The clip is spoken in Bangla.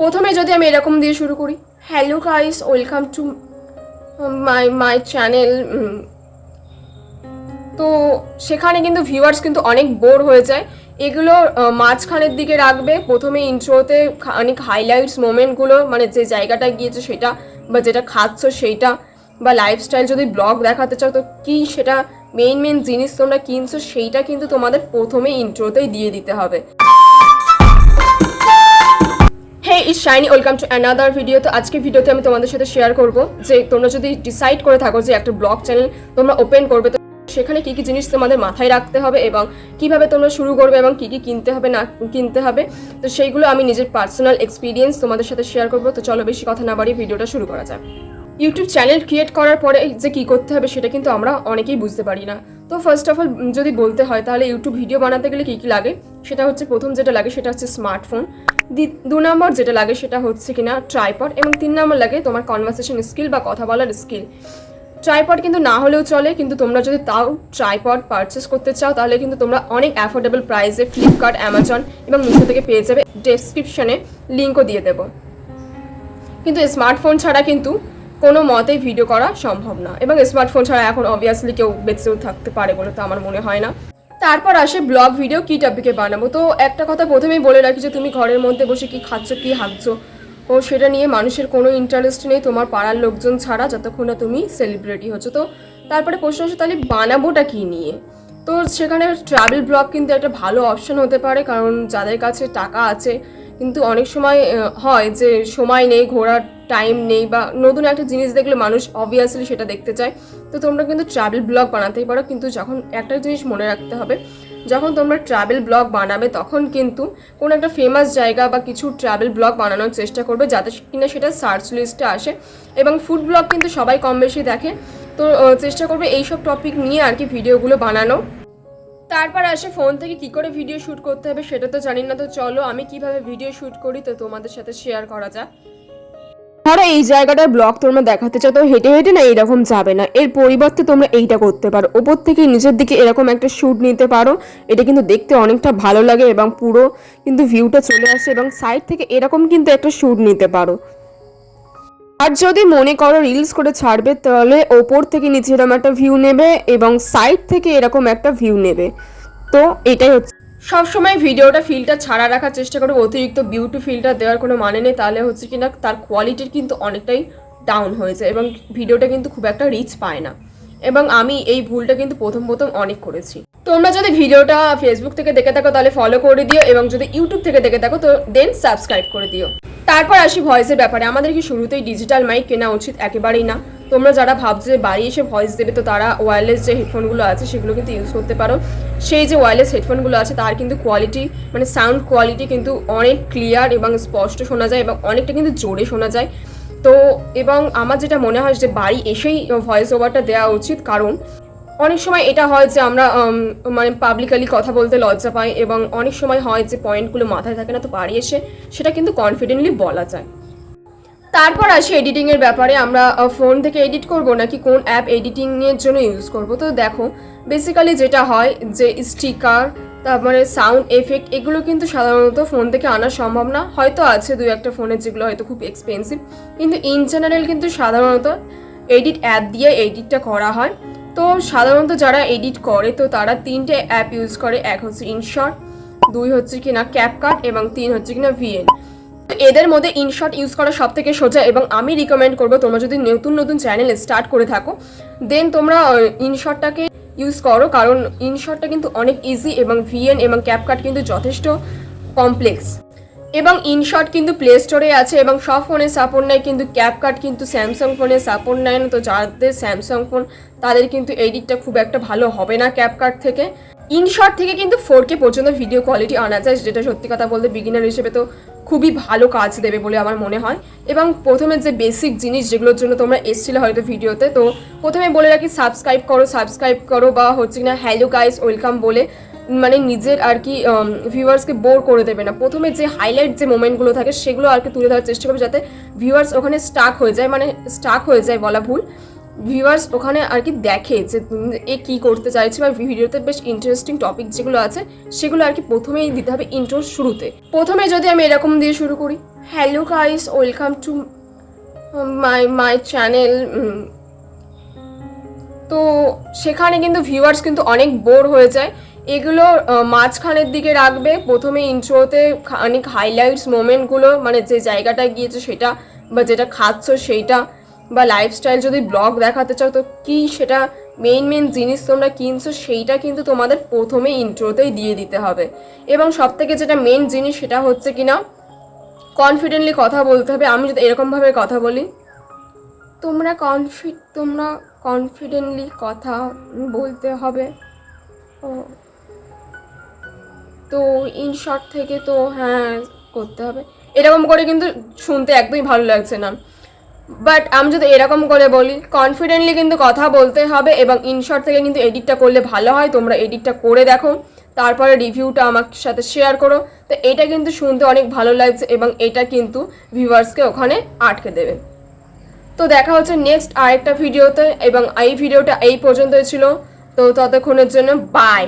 প্রথমে যদি আমি এরকম দিয়ে শুরু করি hello guys welcome to my my channel তো সেখানে কিন্তু ভিউয়ার্স কিন্তু অনেক বোর হয়ে যায়। এগুলো মাঝখানের দিকে রাখবে, প্রথমে ইন্ট্রোতে অনেক হাইলাইটস মোমেন্টগুলো মানে যে জায়গাটায় গিয়েছে সেটা, বা যেটা খাচ্ছ সেইটা বা লাইফস্টাইল যদি ব্লগ দেখাতে চাও, তো কী সেটা মেইন মেইন জিনিস তোমরা কিনছো, সেইটা কিন্তু তোমাদের প্রথমে ইন্ট্রোতেই দিয়ে দিতে হবে। Hey is Shiny, welcome to another video তো আজকে ভিডিওতে আমি তোমাদের সাথে শেয়ার করব যে তোমরা যদি ডিসাইড করে থাকো যে একটা ব্লগ চ্যানেল তোমরা ওপেন করবে, তো সেখানে কী কী জিনিস তোমাদের মাথায় রাখতে হবে এবং কীভাবে তোমরা শুরু করবে এবং কী কী কিনতে হবে, না কিনতে হবে, তো সেইগুলো আমি নিজের পার্সোনাল এক্সপিরিয়েন্স তোমাদের সাথে শেয়ার করব। তো চলো বেশি কথা না বাড়িয়ে ভিডিওটা শুরু করা যাক। ইউটিউব চ্যানেল ক্রিয়েট করার পরে যে কী করতে হবে সেটা কিন্তু আমরা অনেকেই বুঝতে পারি না। তো ফার্স্ট অফ অল যদি বলতে হয় তাহলে ইউটিউব ভিডিও বানাতে গেলে কী কী লাগে? সেটা হচ্ছে প্রথম যেটা লাগে সেটা হচ্ছে স্মার্টফোন দু নম্বর যেটা লাগে সেটা হচ্ছে কিনা ট্রাইপড এবং তিন নম্বর লাগে তোমার কনভারসেশন স্কিল বা কথা বলার স্কিল ট্রাইপড কিন্তু না হলেও চলে, কিন্তু তোমরা যদি তাও ট্রাইপড পারচেস করতে চাও, তাহলে কিন্তু তোমরা অনেক অ্যাফোর্ডেবল প্রাইসে ফ্লিপকার্ট অ্যামাজন এবং মিশো থেকে পেয়ে যাবে। ডেসক্রিপশনে লিঙ্কও দিয়ে দেবো। কিন্তু স্মার্টফোন ছাড়া কিন্তু কোনো মতেই ভিডিও করা সম্ভব না। এবং স্মার্টফোন ছাড়া এখন অবভিয়াসলি কেউ বেঁচেও থাকতে পারে বলে তো আমার মনে হয় না। তারপর আসে ব্লগ ভিডিও কী টপিকে বানাবো? তো একটা কথা প্রথমেই বলে রাখি যে, তুমি ঘরের মধ্যে বসে কি খাচ্ছ, কি হাঁকছো? ও সেটা নিয়ে মানুষের কোনো ইন্টারেস্ট নেই, তোমার পাড়ার লোকজন ছাড়া, যতক্ষণ না তুমি সেলিব্রিটি হচ্ছ। তো তারপরে প্রশ্ন আসে, তাহলে বানাবোটা কী নিয়ে? তো সেখানে ট্রাভেল ব্লগ কিন্তু একটা ভালো অপশন হতে পারে, কারণ যাদের কাছে টাকা আছে কিন্তু অনেক সময় হয় যে সময় নেই, ঘোরার টাইম নেই বা নতুন একটা জিনিস দেখলে মানুষ অবভিয়াসলি সেটা দেখতে চায়। তো তোমরা কিন্তু ট্রাভেল ব্লগ বানাতেই পারো, কিন্তু যখন একটা জিনিস মনে রাখতে হবে, যখন তোমরা ট্রাভেল ব্লগ বানাবে তখন কিন্তু কোনো একটা ফেমাস জায়গা বা কিছু ট্রাভেল ব্লগ বানানোর চেষ্টা করবে যাতে কিনা সেটা সার্চ লিস্টে আসে এবং ফুড ব্লগ কিন্তু সবাই কম বেশি দেখে। তো চেষ্টা করবে এইসব টপিক নিয়ে আর কি ভিডিওগুলো বানানো তারপর আসে ফোন থেকে কি করে ভিডিও শ্যুট করতে হবে সেটা তো জানি না, তো চলো আমি কীভাবে ভিডিও শ্যুট করি তো তোমাদের সাথে শেয়ার করা যাক। ধরো এই জায়গাটার ব্লগ তোমরা দেখাতে চাও, তো হেঁটে হেঁটে না এরকম যাবে না, এর পরিবর্তে তোমরা এইটা করতে পারো। ওপর থেকে নিচের দিকে এরকম একটা শ্যুট নিতে পারো, এটা কিন্তু দেখতে অনেকটা ভালো লাগে এবং পুরো কিন্তু ভিউটা চলে আসে এবং সাইড থেকে এরকম কিন্তু একটা শ্যুট নিতে পারো। আর যদি মনে করো রিলস করে ছাড়বে, তাহলে ওপর থেকে নিচে এরকম একটা ভিউ নেবে এবং সাইড থেকে এরকম একটা ভিউ নেবে। তো এটাই হচ্ছে। সবসময় ভিডিওটা ফিল্টার ছাড়া রাখার চেষ্টা করো। অতিরিক্ত বিউটি ফিল্টার দেওয়ার কোনো মানে নেই। তাহলে হচ্ছে কিনা তার কোয়ালিটির কিন্তু অনেকটাই ডাউন হয়ে যায় এবং ভিডিওটা কিন্তু খুব একটা রিচ পায় না। এবং আমি এই ভুলটা কিন্তু প্রথম প্রথম অনেক করেছি। তোমরা যদি ভিডিওটা ফেসবুক থেকে দেখে থাকো, তাহলে ফলো করে দিও এবং যদি ইউটিউব থেকে দেখে থাকো, তো দেন সাবস্ক্রাইব করে দিও। তারপর আসি ভয়েসের ব্যাপারে। আমাদের কি শুরুতেই ডিজিটাল মাইক কেনা উচিত? একেবারেই না। তোমরা যারা ভাবছ যে বাড়ি এসে ভয়েস দেবে, তো তারা ওয়্যারলেস যে হেডফোনগুলো আছে, সেগুলো কিন্তু ইউজ করতে পারো। সেই যে ওয়্যারলেস হেডফোনগুলো আছে, তার কিন্তু কোয়ালিটি মানে সাউন্ড কোয়ালিটি কিন্তু অনেক ক্লিয়ার এবং স্পষ্ট শোনা যায় এবং অনেকটা কিন্তু জোরে শোনা যায়। তো এবং আমার যেটা মনে হয় যে বাড়ি এসেই ভয়েস ওভারটা দেওয়া উচিত। কারণ অনেক সময় এটা হয় যে আমরা মানে পাবলিকালি কথা বলতে লজ্জা পাই এবং অনেক সময় হয় যে পয়েন্টগুলো মাথায় থাকে না তো বাড়ি এসে সেটা কিন্তু কনফিডেন্টলি বলা যায়। তারপর আসি এডিটিংয়ের ব্যাপারে, আমরা ফোন থেকে এডিট করব নাকি কোন অ্যাপ এডিটিংয়ের জন্য ইউজ করব? তো দেখো বেসিক্যালি যেটা হয় যে স্টিকার তারপরে সাউন্ড এফেক্ট এগুলো কিন্তু সাধারণত ফোন থেকে আনা সম্ভব না। হয়তো আছে দু একটা ফোনের যেগুলো হয়তো খুব এক্সপেন্সিভ কিন্তু ইন জেনারেল কিন্তু সাধারণত এডিট অ্যাপ দিয়ে এডিটটা করা হয়। তো সাধারণত যারা এডিট করে, তো তারা তিনটে অ্যাপ ইউজ করে। এক হচ্ছে ইনশট দুই হচ্ছে কিনা ক্যাপকাট এবং তিন হচ্ছে কিনা ভিএন এদের মধ্যে ইনশট ইউজ করা সব থেকে সোজা, এবং আমি রিকমেন্ড করব তোমরা যদি নতুন নতুন চ্যানেল স্টার্ট করে থাকো দেন তোমরা ইনশটটাকে ইউজ করো, কারণ ইনশটটা কিন্তু অনেক ইজি এবং ভিএন এবং ক্যাপকাট কিন্তু যথেষ্ট কমপ্লেক্স এবং ইনশর্ট কিন্তু প্লে স্টোরে আছে এবং সব ফোনে সাপোর্ট নেয়, কিন্তু ক্যাপকাট কিন্তু স্যামসাং ফোনে সাপোর্ট নেয় না। তো যাদের স্যামসাং ফোন তাদের কিন্তু এডিটটা খুব একটা ভালো হবে না ক্যাপকাট থেকে। ইনশর্ট থেকে কিন্তু ফোর কে পর্যন্ত ভিডিও কোয়ালিটি আনা যায়, যেটা সত্যি কথা বলতে বিগিনার হিসেবে তো খুবই ভালো কাজ দেবে বলে আমার মনে হয়। এবং প্রথমে যে বেসিক জিনিস যেগুলোর জন্য তোমরা এসেছিলে হয়তো ভিডিওতে, তো প্রথমে বলে রাখি সাবস্ক্রাইব করো সাবস্ক্রাইব করো বা হচ্ছে কিনা হ্যালো গাইস ওয়েলকাম বলে মানে নিজের আর কি ভিউয়ার্সকে বোর করে দেবে না। প্রথমে যে হাইলাইট যে মোমেন্টগুলো থাকে সেগুলো আর কি তুলে ধরার চেষ্টা করবে যাতে ভিউয়ার্স ওখানে স্টাক হয়ে যায় মানে স্টাক হয়ে যায় বলা ভুল। ভিউয়ার্স ওখানে আর কি দেখে যে এ কী করতে চাইছে বা ভিডিওতে বেশ ইন্টারেস্টিং টপিক যেগুলো আছে, সেগুলো আর কি প্রথমেই দিতে হবে ইন্ট্রোর শুরুতে। প্রথমে যদি আমি এরকম দিয়ে শুরু করি hello guys welcome to my my channel তো সেখানে কিন্তু ভিউয়ার্স কিন্তু অনেক বোর হয়ে যায়। এগুলো মাঝখানের দিকে রাখবে, প্রথমে ইন্ট্রোতে অনেক হাইলাইটস মোমেন্টগুলো মানে যে জায়গাটায় গিয়েছে সেটা বা যেটা খাচ্ছ সেইটা বা লাইফস্টাইল যদি ব্লগ দেখাতে চাও, তো কি সেটা মেইন মেইন জিনিস তোমরা কিনছো, সেইটা কিন্তু তোমাদের প্রথমে ইন্ট্রোতেই দিয়ে দিতে হবে। এবং সব থেকে যেটা মেইন জিনিস সেটা হচ্ছে কি না কনফিডেন্টলি কথা বলতে হবে। আমি যদি এরকমভাবে কথা বলি, তোমরা কনফি তোমরা কনফিডেন্টলি কথা বলতে হবে। ও। তো ইনশর্ট থেকে তো হ্যাঁ করতে হবে। এরকম করে কিন্তু শুনতে একদমই ভালো লাগছে না। বাট আমি যদি এরকম করে বলি কনফিডেন্টলি কিন্তু কথা বলতে হবে এবং ইনশর্ট থেকে কিন্তু এডিটটা করলে ভালো হয়। তোমরা এডিটটা করে দেখো। তারপরে রিভিউটা আমার সাথে শেয়ার করো। তো এটা কিন্তু শুনতে অনেক ভালো লাগছে এবং এটা কিন্তু ভিউয়ার্সকে ওখানে আটকে দেবে। তো দেখা হচ্ছে নেক্সট আরেকটা ভিডিওতে এবং এই ভিডিওটা এই পর্যন্তই ছিল। তো ততক্ষণের জন্য বাই